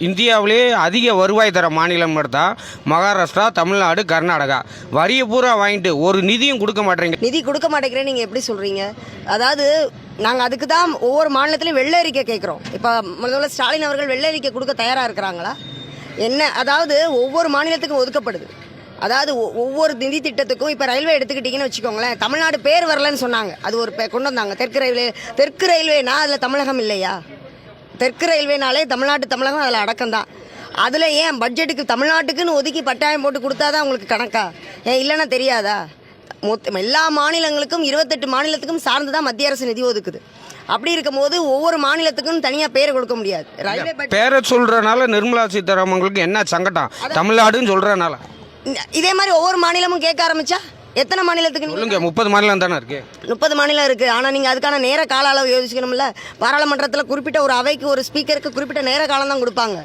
இந்தியாவிலே அதிக வருவாய் தர மாநிலம் தான் மகாராஷ்டிரா தமிழ்நாடு கர்நாடகா. வரியை பூரா வாங்கிட்டு ஒரு நிதியும் கொடுக்க மாட்டேங்க நிதி கொடுக்க மாட்டேங்கிறேன் நீங்கள் எப்படி சொல்கிறீங்க அதாவது நாங்கள் அதுக்கு தான் ஒவ்வொரு மாநிலத்திலையும் வெள்ளை அறிக்கை கேட்குறோம். இப்போ முதல்ல ஸ்டாலின் அவர்கள் வெள்ளை அறிக்கை கொடுக்க தயாராக இருக்கிறாங்களா? என்ன அதாவது ஒவ்வொரு மாநிலத்துக்கும் ஒதுக்கப்படுது. அதாவது ஒ- ஒவ்வொரு நிதி திட்டத்துக்கும் இப்போ ரயில்வே எடுத்துக்கிட்டிங்கன்னு வச்சுக்கோங்களேன் தமிழ்நாடு பேர் வரலன்னு சொன்னாங்க. அது ஒரு கொண்டு வந்தாங்க. தெற்கு ரயில்வே தெற்கு ரயில்வேனா அதில் தமிழகம் இல்லையா? தெற்கு ரயில்வேனாலே தமிழ்நாட்டு தமிழகம் அதில் அடக்கம் தான் அதில் ஏன் பட்ஜெட்டுக்கு தமிழ்நாட்டுக்குன்னு ஒதுக்கி பட்டாயம் போட்டு கொடுத்தா தான் உங்களுக்கு கணக்கா? ஏன் இல்லைன்னா தெரியாதா? மொத்தம் எல்லா மாநிலங்களுக்கும் இருபத்தெட்டு மாநிலத்துக்கும் சார்ந்து தான் மத்திய அரசு நிதி ஒதுக்குது. அப்படி இருக்கும்போது ஒவ்வொரு மாநிலத்துக்கும் தனியாக பேர் கொடுக்க முடியாது. ரயில்வே பேரை சொல்றனால நிர்மலா சீதாராமங்களுக்கு என்ன சங்கடம்? தமிழ்நாடுன்னு சொல்றனால. இதே மாதிரி ஒவ்வொரு மாநிலமும் கேட்க ஆரம்பிச்சா? எத்தனை மாநிலத்துக்கு சொல்லுங்க முப்பது மாநிலம் தானே இருக்கு? முப்பது மாநிலம் இருக்குது ஆனால் நீங்கள் அதுக்கான நேர கால அளவு யோசிக்கணும்ல? பாராளுமன்றத்தில் குறிப்பிட்ட ஒரு அவைக்கு ஒரு ஸ்பீக்கருக்கு குறிப்பிட்ட நேர காலம் தான் கொடுப்பாங்க.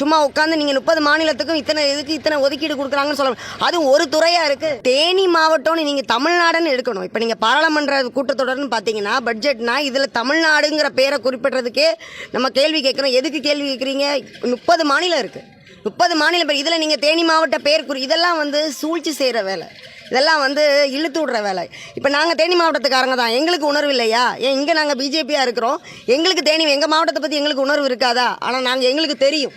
சும்மா உட்காந்து நீங்கள் முப்பது மாநிலத்துக்கும் இத்தனை இதுக்கு இத்தனை ஒதுக்கீடு கொடுக்குறாங்கன்னு சொல்லணும் அதுவும் ஒரு துறையாக இருக்குது தேனி மாவட்டம்னு நீங்கள் தமிழ்நாடுன்னு எடுக்கணும். இப்போ நீங்கள் பாராளுமன்ற கூட்டத்தொடர்னு பார்த்தீங்கன்னா பட்ஜெட்னா இதில் தமிழ்நாடுங்கிற பேரை குறிப்பிட்றதுக்கே நம்ம கேள்வி கேட்குறோம். எதுக்கு கேள்வி கேட்குறீங்க? முப்பது மாநிலம் இருக்குது முப்பது மாநிலம் பேர் இதில் நீங்கள் தேனி மாவட்ட பேர் குறி இதெல்லாம் வந்து சூழ்ச்சி செய்கிற வேலை. இதெல்லாம் வந்து இழுத்து விடுற வேலை. இப்போ நாங்கள் தேனி மாவட்டத்துக்காரங்க தான். எங்களுக்கு உணர்வு இல்லையா? ஏன் இங்கே நாங்கள் பிஜேபியாக இருக்கிறோம். எங்களுக்கு தேனி எங்கள் மாவட்டத்தை பற்றி எங்களுக்கு உணர்வு இருக்காதா? ஆனால் நாங்கள் எங்களுக்கு தெரியும்.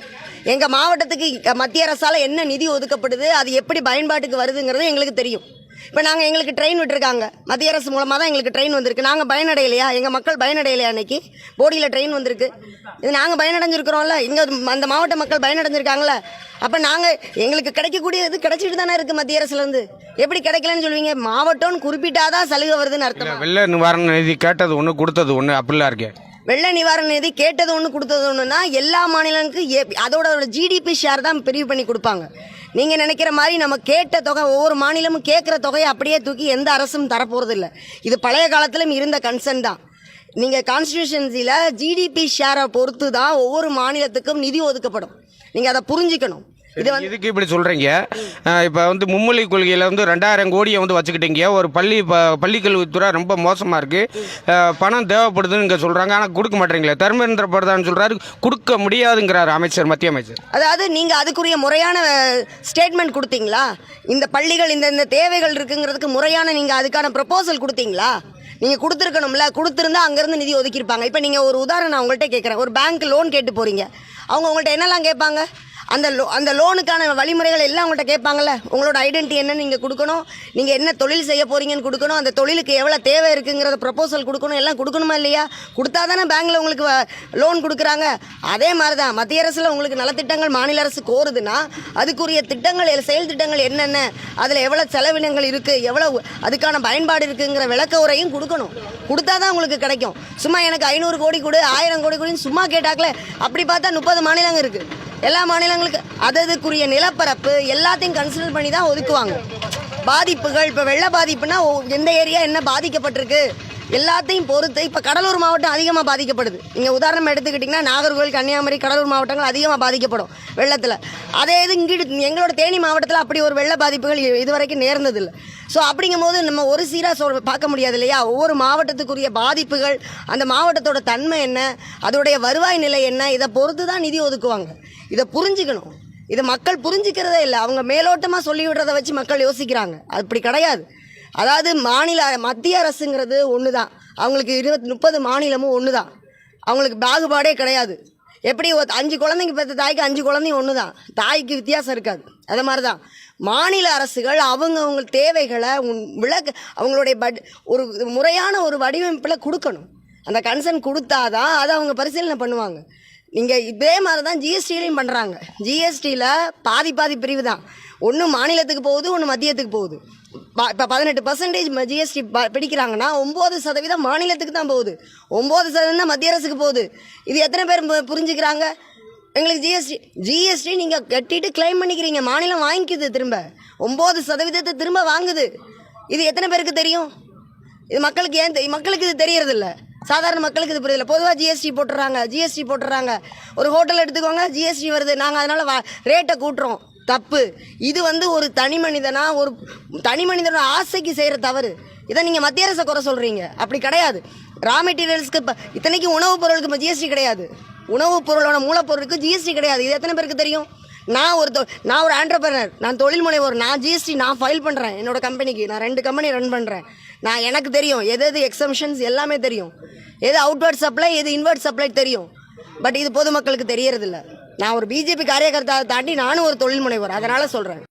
எங்கள் மாவட்டத்துக்கு மத்திய அரசால் என்ன நிதி ஒதுக்கப்படுது அது எப்படி பயன்பாட்டுக்கு வருதுங்கிறது எங்களுக்கு தெரியும். இப்போ நாங்கள் எங்களுக்கு ட்ரெயின் விட்டுருக்காங்க. மத்திய அரசு மூலமாக தான் எங்களுக்கு ட்ரெயின் வந்திருக்கு. நாங்கள் பயனடையலையா? எங்கள் மக்கள் பயனடையலையா அன்னைக்கு? போடியில் ட்ரெயின் வந்திருக்கு. இது நாங்கள் பயனடைஞ்சிருக்கிறோம்ல. இங்கே அந்த மாவட்ட மக்கள் பயனடைஞ்சிருக்காங்களே. அப்போ நாங்கள் எங்களுக்கு கிடைக்கக்கூடிய இது கிடைச்சிட்டு தானே இருக்குது மத்திய அரசுலேருந்து எப்படி கிடைக்கலன்னு சொல்லுவீங்க மாவட்டம்னு குறிப்பிட்டாதான் சலுகை வருதுன்னு அர்த்தம்? வெள்ள நிவாரண நிதி கேட்டது ஒன்று கொடுத்தது ஒன்று அப்படிலாம் இருக்கே. வெள்ள நிவாரண நிதி கேட்டது ஒன்று கொடுத்தது ஒன்றுனா எல்லா மாநிலங்களுக்கும் அதோட ஜிடிபி ஷேர் தான் பிரிவு பண்ணி கொடுப்பாங்க. நீங்கள் நினைக்கிற மாதிரி நம்ம கேட்ட தொகை ஒவ்வொரு மாநிலமும் கேட்குற தொகையை அப்படியே தூக்கி எந்த அரசும் தரப்போகிறது இல்லை இது பழைய காலத்திலும் இருந்த கன்சர்ன் தான். நீங்கள் கான்ஸ்டியூஷன்சியில் ஜிடிபி ஷேரை பொறுத்து தான் ஒவ்வொரு மாநிலத்துக்கும் நிதி ஒதுக்கப்படும். நீங்கள் அதை புரிஞ்சுக்கணும். இது இதுக்கு இப்படி சொல்றீங்க? அஹ் இப்ப வந்து மும்மொழி கொள்கையில வந்து ரெண்டாயிரம் கோடியை வந்து வச்சுக்கிட்டீங்க. ஒரு பள்ளி பள்ளிக்கல்வித்துறை ரொம்ப மோசமா இருக்கு. அஹ் பணம் தேவைப்படுதுன்னு இங்க சொல்றாங்க. ஆனா கொடுக்க மாட்டீங்களே தர்மேந்திர பிரதான் சொல்றாரு கொடுக்க முடியாதுங்கிறாரு அமைச்சர் மத்திய அமைச்சர். அதாவது நீங்கள் அதுக்குரிய முறையான ஸ்டேட்மெண்ட் கொடுத்தீங்களா? இந்த பள்ளிகள் இந்த இந்த தேவைகள் இருக்குங்கிறதுக்கு முறையான நீங்கள் அதுக்கான ப்ரப்போசல் கொடுத்தீங்களா? நீங்கள் கொடுத்துருக்கணும்ல. கொடுத்துருந்தா அங்கேருந்து நிதி ஒதுக்கியிருப்பாங்க. இப்போ நீங்கள் ஒரு உதாரணம் நான் உங்கள்கிட்ட கேட்குறேன் ஒரு பேங்க் லோன் கேட்டு போகிறீங்க அவங்க உங்கள்கிட்ட என்னெல்லாம் கேட்பாங்க? அந்த லோ அந்த லோனுக்கான வழிமுறைகள் எல்லாம் உங்கள்கிட்ட கேட்பாங்கல்ல? உங்களோட ஐடென்டி என்னன்னு நீங்கள் கொடுக்கணும்? நீங்கள் என்ன தொழில் செய்ய போகிறீங்கன்னு கொடுக்கணும்? அந்த தொழிலுக்கு எவ்வளோ தேவை இருக்குங்கிறத ப்ரப்போசல் கொடுக்கணும்? எல்லாம் கொடுக்கணுமா இல்லையா? கொடுத்தா தானே பேங்க்கில் உங்களுக்கு லோன் கொடுக்குறாங்க. அதே மாதிரி தான் மத்திய அரசில் உங்களுக்கு நலத்திட்டங்கள் மாநில அரசு கோருதுன்னா அதுக்குரிய திட்டங்கள் செயல் திட்டங்கள் என்னென்ன? அதில் எவ்வளோ செலவினங்கள் இருக்குது எவ்வளோ அதுக்கான பயன்பாடு இருக்குங்கிற விளக்க உரையும் கொடுக்கணும். கொடுத்தா தான் உங்களுக்கு கிடைக்கும். சும்மா எனக்கு ஐநூறு கோடி கொடு ஆயிரம் கோடி கொடுன்னு சும்மா கேட்டாக்கல. அப்படி பார்த்தா முப்பது மாநிலங்கள் இருக்குது எல்லா மாநிலங்களுக்கு அததுக்குரிய நிலப்பரப்பு எல்லாத்தையும் கன்சிடர் பண்ணி தான் ஒதுக்குவாங்க. பாதிப்புகள் இப்போ வெள்ள பாதிப்புனா எந்த ஏரியா என்ன பாதிக்கப்பட்டிருக்கு? எல்லாத்தையும் பொறுத்து இப்போ கடலூர் மாவட்டம் அதிகமாக பாதிக்கப்படுது. நீங்கள் உதாரணம் எடுத்துக்கிட்டிங்கன்னா நாகர்கோவில் கன்னியாகுமரி கடலூர் மாவட்டங்கள் அதிகமாக பாதிக்கப்படும் வெள்ளத்தில். அதே இது இங்கிட்டு எங்களோட தேனி மாவட்டத்தில் அப்படி ஒரு வெள்ள பாதிப்புகள் இ- இதுவரைக்கும் நேர்ந்ததில்லை. ஸோ அப்படிங்கும்போது நம்ம ஒரு சீராக சொல் பார்க்க முடியாது இல்லையா? ஒவ்வொரு மாவட்டத்துக்குரிய பாதிப்புகள் அந்த மாவட்டத்தோட தன்மை என்ன அதோடைய வருவாய் நிலை என்ன இதை பொறுத்து தான் நிதி ஒதுக்குவாங்க. இதை புரிஞ்சுக்கணும். இதை மக்கள் புரிஞ்சுக்கிறதே இல்லை. அவங்க மேலோட்டமாக சொல்லி விடுறத வச்சு மக்கள் யோசிக்கிறாங்க. அப்படி கிடையாது. அதாவது மாநில மத்திய அரசுங்கிறது ஒன்று தான் அவங்களுக்கு இருபத்தி முப்பது மாநிலமும் ஒன்று தான் அவங்களுக்கு பாகுபாடே கிடையாது. எப்படி ஒரு அஞ்சு குழந்தைங்க பெற்ற தாய்க்கு அஞ்சு குழந்தைங்க ஒன்று தான் தாய்க்கு வித்தியாசம் இருக்காது. அது மாதிரி தான் மாநில அரசுகள் அவங்க அவங்க தேவைகளை விளக்க அவங்களுடைய பட் ஒரு முறையான ஒரு வடிவமைப்பில் கொடுக்கணும். அந்த கன்சர்ன் கொடுத்தாதான் அதை அவங்க பரிசீலனை பண்ணுவாங்க. நீங்கள் இதே மாதிரி தான் ஜிஎஸ்டிலையும் பண்ணுறாங்க ஜிஎஸ்டியில் பாதி பாதி பிரிவு தான் ஒன்று மாநிலத்துக்கு போகுது ஒன்று மத்தியத்துக்கு போகுது. இப்போ பதினெட்டு பர்சன்டேஜ் ஜிஎஸ்டி பிடிக்கிறாங்கன்னா ஒம்பது சதவீதம் மாநிலத்துக்கு தான் போகுது. ஒம்பது சதவீதம் தான் மத்திய அரசுக்கு போகுது. இது எத்தனை பேர் பு- புரிஞ்சுக்கிறாங்க? எங்களுக்கு ஜிஎஸ்டி ஜிஎஸ்டி நீங்கள் கட்டிட்டு கிளைம் பண்ணிக்கிறீங்க. மாநிலம் வாங்கிக்குது திரும்ப. ஒம்பது சதவீதத்தை திரும்ப வாங்குது. இது எத்தனை பேருக்கு தெரியும்? இது மக்களுக்கு ஏன் மக்களுக்கு இது தெரியறதில்ல. சாதாரண மக்களுக்கு இது புரியல. பொதுவாக ஜிஎஸ்டி போட்டுறாங்க ஜிஎஸ்டி போட்டுறாங்க. ஒரு ஹோட்டல் எடுத்துக்கோங்க ஜிஎஸ்டி வருது. நாங்கள் அதனால் வா ரேட்டை கூட்டுறோம். தப்பு. இது வந்து ஒரு தனி மனிதனாக ஒரு தனி மனிதனோட ஆசைக்கு செய்கிற தவறு. இதை நீங்கள் மத்திய அரசை குறை சொல்கிறீங்க அப்படி கிடையாது. ரா மெட்டீரியல்ஸ்க்கு இப்போ இத்தனைக்கு உணவுப் பொருளுக்கு இப்போ ஜிஎஸ்டி கிடையாது. உணவுப் பொருளோட மூலப்பொருளுக்கு ஜிஎஸ்டி கிடையாது. இது எத்தனை பேருக்கு தெரியும்? நான் ஒரு தொ- நான் ஒரு ஆண்டர்பிரனர் நான் தொழில் முனைவோர். நான் ஜிஎஸ்டி நான் ஃபைல் பண்ணுறேன் என்னோட கம்பெனிக்கு நான் ரெண்டு கம்பெனி ரன் பண்ணுறேன் நான் எனக்கு தெரியும். எது எது எக்ஸம்ஷன்ஸ் எல்லாமே தெரியும். எது அவுட்வர்ட் சப்ளை எது இன்வர்ட் சப்ளை தெரியும். பட் இது பொதுமக்களுக்கு தெரியறதில்ல. நான் ஒரு பிஜேபி காரியகர்த்தாவை தாண்டி நானும் ஒரு தொழில் முனைவர் அதனால் சொல்கிறேன்